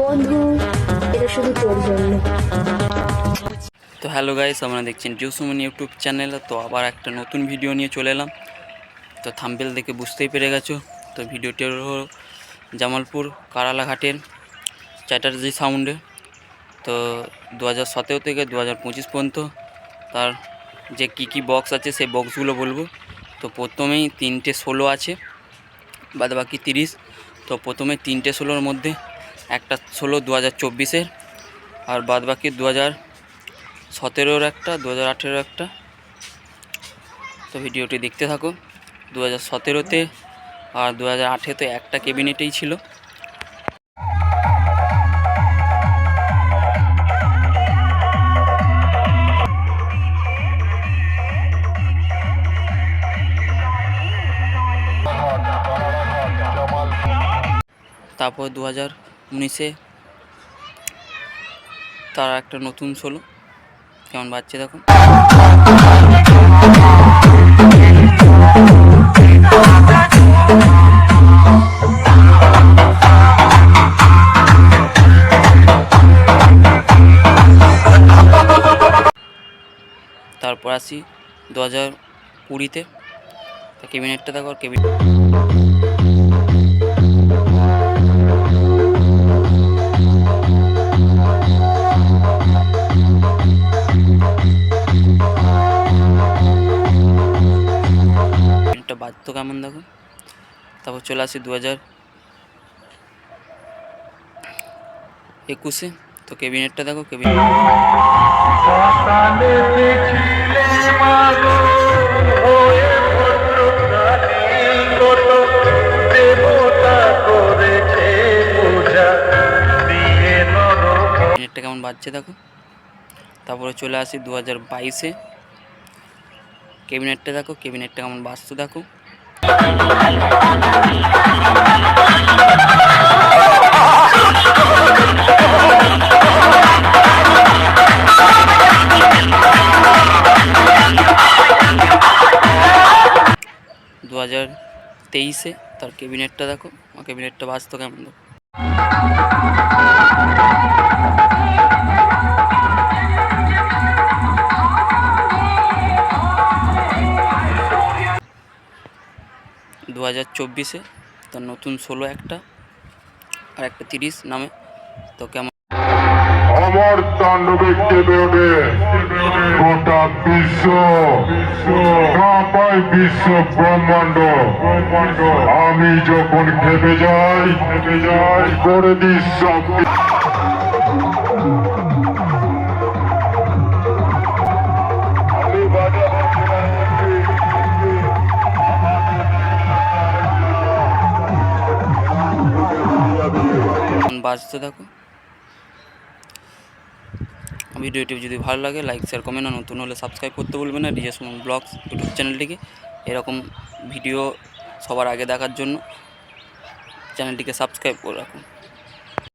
বন্ধু, এটা শুধু তোর জন্য। তো হ্যালো গাইস আপনারা দেখছেন জুসুমন ইউটিউব চ্যানেল তো আবার একটা নতুন ভিডিও নিয়ে চলে এলাম। তো থাম্বেল দেখে বুঝতেই পেরে গেছো। তো ভিডিওটি হলো জামালপুর কারালাঘাটের চ্যাটার্জি সাউন্ডে তো দু হাজার সতেরো থেকে দু হাজার পঁচিশ পর্যন্ত তার যে কী কী বক্স আছে, সেই বক্সগুলো বলব। তো প্রথমেই তিনটে ষোলো আছে বাদ বাকি তিরিশ। তো প্রথমে তিনটে ষোলোর মধ্যে, একটা ষোলো দু হাজার চব্বিশের আর বাদ বাকি দু হাজার সতেরোর একটা দু হাজার আঠেরোর একটা। তো ভিডিওটি দেখতে থাকো। দু হাজার সতেরোতে আর দু হাজার আঠেরোতে একটা কেবিনেটেই ছিল। তারপর দু হাজার উনিশে তার একটা নতুন ষোলো। কেমন বাজছে দেখো তারপর আসি দু হাজার কুড়িতে। তা ক্যাবিনেটটা দেখো আর ক্যাবিনেট ক্যাবিনেটটা বাজতো কেমন দেখো? তারপর চলে আসি দু হাজার একুশে। তো ক্যাবিনেটটা দেখো, ক্যাবিনেট। ক্যাবিনেটটা কেমন বাজছে দেখো? তারপরে চলে আসি দু হাজার বাইশে। ক্যাবিনেটটা দেখো ক্যাবিনেটটা কেমন বাজতো দেখো। দু হাজার তেইশে তার ক্যাবিনেটটা দেখো ক্যাবিনেটটা বাজতো কেমন দেখো। দু হাজার চব্বিশে তার নতুন ষোলো একটা, আর একটা তিরিশ নামে, তো কেমন? আমার তাণ্ডবে ওঠে গোটা বিশ্ব কাঁপায় বিশ্ব ব্রহ্মাণ্ড। আমি যখন খেপে যাই খেপে যাই করে দিই সব কেমন থাকো। ভিডিওটি যদি ভালো লাগে লাইক শেয়ার কমেন্ট আর নতুন হলে সাবস্ক্রাইব করতে বলবে না। ডিজে সুমন ব্লগস ইউটিউব চ্যানেলটিকে। এরকম ভিডিও সবার আগে দেখার জন্য চ্যানেলটিকে সাবস্ক্রাইব করে রাখুন।